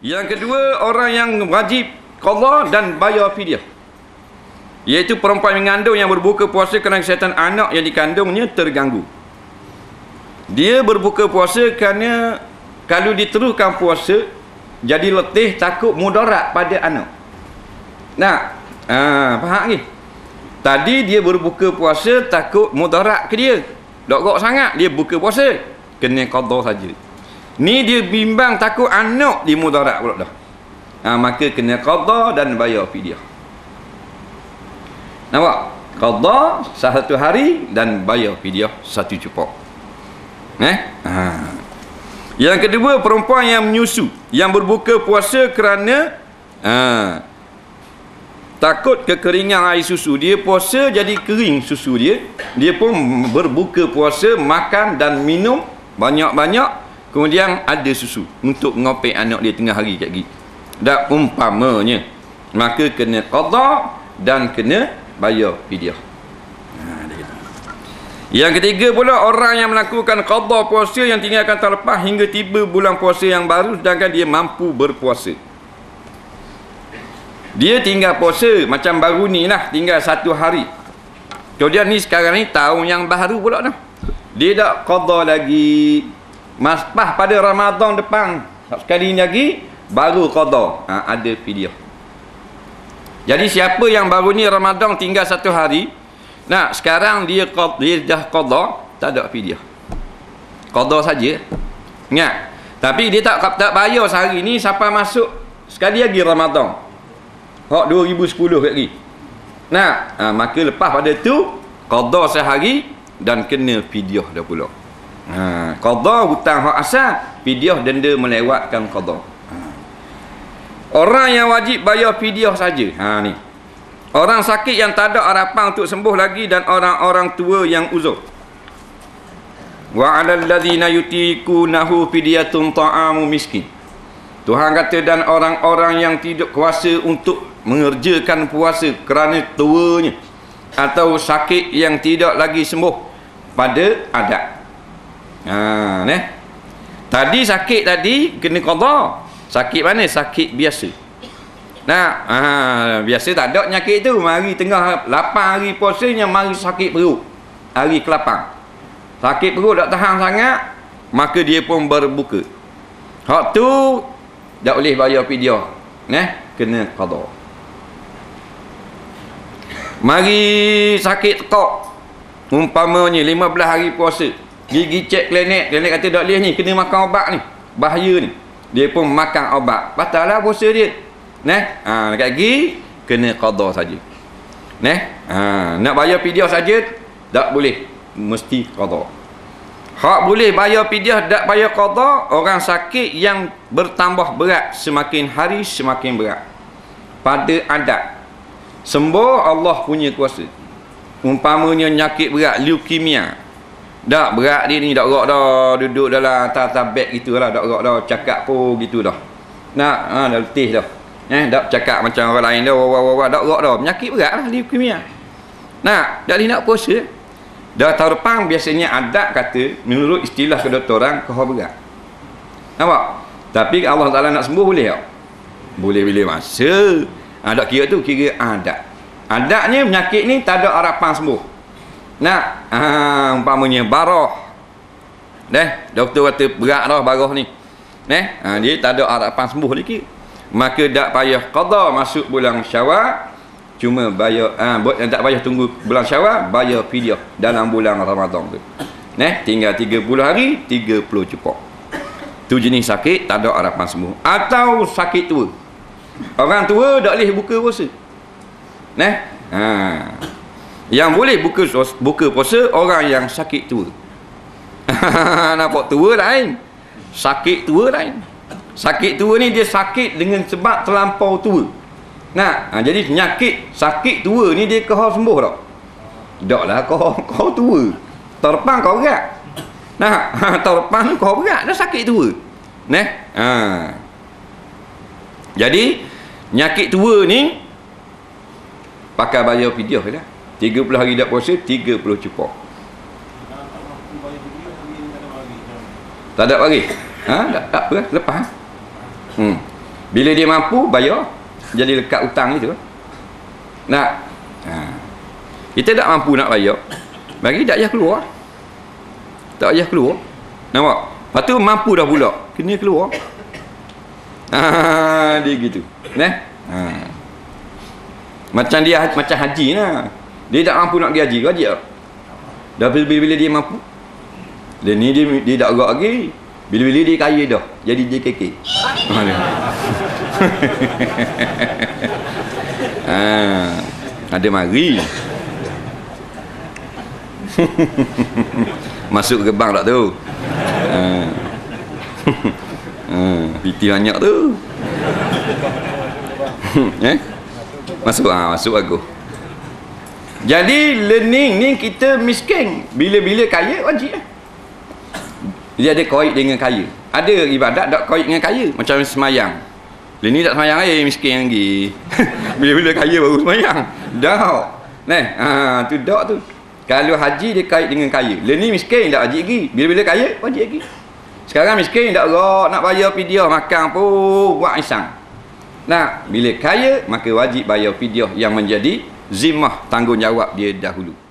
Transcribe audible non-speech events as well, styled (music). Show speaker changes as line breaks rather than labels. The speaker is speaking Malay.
Yang kedua, orang yang wajib qada dan bayar fidyah. Iaitu perempuan mengandung yang berbuka puasa kerana kesihatan anak yang dikandungnya terganggu. Dia berbuka puasa kerana kalau diteruskan puasa jadi letih takut mudarat pada anak. Nah, ha, faham ni? Tadi dia berbuka puasa takut mudarat ke dia. Dok gok sangat dia buka puasa. Kena qada saja. Ni dia bimbang takut anak di mudarat pula dah. Ha, maka kena qada dan bayar fidyah. Nampak? Qada satu hari dan bayar fidyah satu cupok. Eh? Ha. Yang kedua perempuan yang menyusu, yang berbuka puasa kerana ha, takut kekeringan air susu. Dia puasa jadi kering susu dia. Dia pun berbuka puasa makan dan minum banyak-banyak kemudian ada susu untuk ngopek anak dia tengah hari kat gigi. Dan umpamanya maka kena qada dan kena bayar fidyah. Yang ketiga pula orang yang melakukan qada puasa yang tinggalkan terlepas hingga tiba bulan puasa yang baru sedangkan dia mampu berpuasa. Dia tinggal puasa macam baru ni lah tinggal satu hari. Kemudian ni sekarang ni tahun yang baru pula dah. Dia tak qada lagi maspah pada Ramadan depan. Sekali lagi baru qada. Ha, ada fidyah. Jadi siapa yang baru ni Ramadan tinggal satu hari, Nah, sekarang dia dia dah qada, tak ada fidyah. Qada saja. Ingat. Tapi dia tak tak bayar sehari ni sampai masuk sekali lagi Ramadan. Hak 2010 lagi. Nah, ha, maka lepas pada tu qada sehari dan kena fidyah dah pula. Ha, qada hutang hak asal, fidyah denda melewatkan qada. Ha. Orang yang wajib bayar fidyah saja. Ha ni. Orang sakit yang tak ada harapan untuk sembuh lagi dan orang-orang tua yang uzur. Wa 'alal ladzina yutiqunahu fidyatun ta'amu miskin. Tuhan kata dan orang-orang yang tidak kuasa untuk mengerjakan puasa kerana tuanya atau sakit yang tidak lagi sembuh pada adat. Ha, ne? Tadi sakit tadi kena qada. Sakit mana? Sakit biasa. Nah, ha, biasa tak ada penyakit tu. Mari tengah 8 hari puasanya mari sakit perut. Hari ke-8. Sakit perut tak tahan sangat, maka dia pun berbuka. Hak tu tak boleh bayar fidyah. Neh, kena qada. Mari sakit tekak. Umpamanya 15 hari puasa. Gigi cek klinik, klinik kata tak boleh ni, kena makan ubat ni. Bahaya ni. Dia pun makan ubat. Batal lah puasa dia. Neh, ha dekat gigi kena qada saja. Neh, ha nak bayar fidyah saja tak boleh, mesti qada. Hak boleh bayar fidyah tak bayar qada orang sakit yang bertambah berat semakin hari semakin berat. Pada adat sembuh Allah punya kuasa. Umpamanya nyakit berat leukemia. Tak berat dia ni tak gerak dah duduk dalam atas-atas beg gitulah tak gerak dah cakap pun gitu dah. Nak ha dah letih dah. Eh, tak cakap macam orang lain dah, wah wah wah, tak gerak dah. Penyakit berat lah leukemia. Nah, tak nak puasa. Dah tahun depan biasanya adat kata, menurut istilah kedoktoran, kau berat. Nampak? Tapi Allah Ta'ala nak sembuh boleh tak? Boleh bila masa. Ha, tak kira tu, kira adat. Adatnya penyakit ni tak ada harapan sembuh. Nah, ha, umpamanya barah. Deh, doktor kata berat dah barah ni. Neh, ha, dia tak ada harapan sembuh lagi. Maka tak payah qada masuk bulan syawal. Cuma bayar ha, buat yang tak payah tunggu bulan syawal bayar fidyah dalam bulan Ramadan tu. Neh, tinggal 30 hari 30 cukup tu jenis sakit tak ada harapan sembuh. Atau sakit tua. Orang tua tak boleh buka puasa. Neh, ha. Yang boleh buka buka puasa orang yang sakit tua (laughs) nampak tua lain sakit tua lain Sakit tua ni dia sakit dengan sebab terlampau tua. Nah, ha, jadi penyakit sakit tua ni dia kau sembuh tak? Tak lah kau, (laughs) kau tua. Terpang kau berat. Nah, ha, terpang kau berat dah sakit tua. Nah, ha. Jadi, penyakit tua ni pakai bayar fidyah lah. 30 hari tak puasa, 30 cukup. Tak ada bagi. Ha, tak, tak apa, lepas. Hmm. bila dia mampu bayar. Jadi lekat hutang itu. Nak? Ha. kita tak mampu nak bayar. Bagi tak payah keluar. Tak payah keluar. Nampak? Lepas tu mampu dah pula. Kena keluar. Ha, dia gitu. Nah? Ha. macam dia macam haji lah dia tak mampu nak pergi haji haji tak? Dah bila-bila dia mampu? Dan ni dia, dia tak agak lagi. Bila-bila dia kaya dah jadi JKK (laughs) ha, ada mari. (laughs) Masuk gerbang tak tu? Ha. (laughs) ha. piti banyak tu. Eh? Masuk ah masuk aku jadi learning ni kita miskin bila-bila kaya wajib eh? dia ada koik dengan kaya ada ibadat tak koik dengan kaya macam semayang Lini tak semayang eh miskin lagi. (laughs) Bila-bila kaya baru semayang. Dak. Neh, ha tu dak tu. Kalau haji dia kait dengan kaya. Lini miskin tak haji lagi. Bila-bila kaya haji lagi. Sekarang miskin tak gerak nak bayar fidyah makan pun buat isang. Nah, bila kaya maka wajib bayar fidyah yang menjadi zimah tanggungjawab dia dahulu.